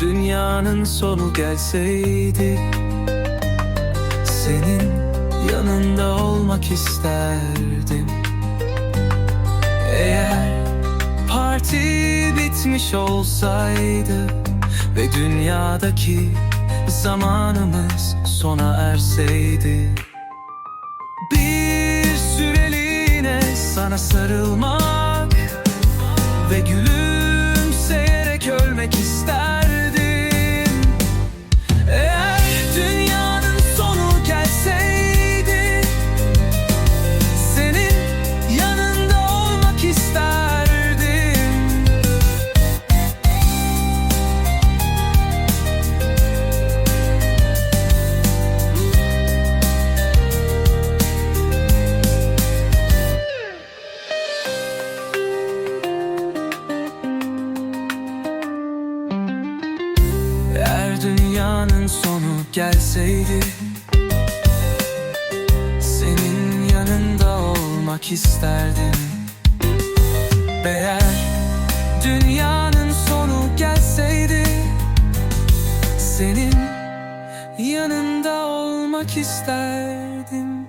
dünyanın sonu gelseydi Senin yanında olmak isterdim. Eğer parti bitmiş olsaydı Ve dünyadaki zamanımız sona erseydi Bir süreliğine sana sarılmak Ve gülümseyerek dünyanın sonu gelseydi Senin yanında olmak isterdim. Eğer dünyanın sonu gelseydi Senin yanında olmak isterdim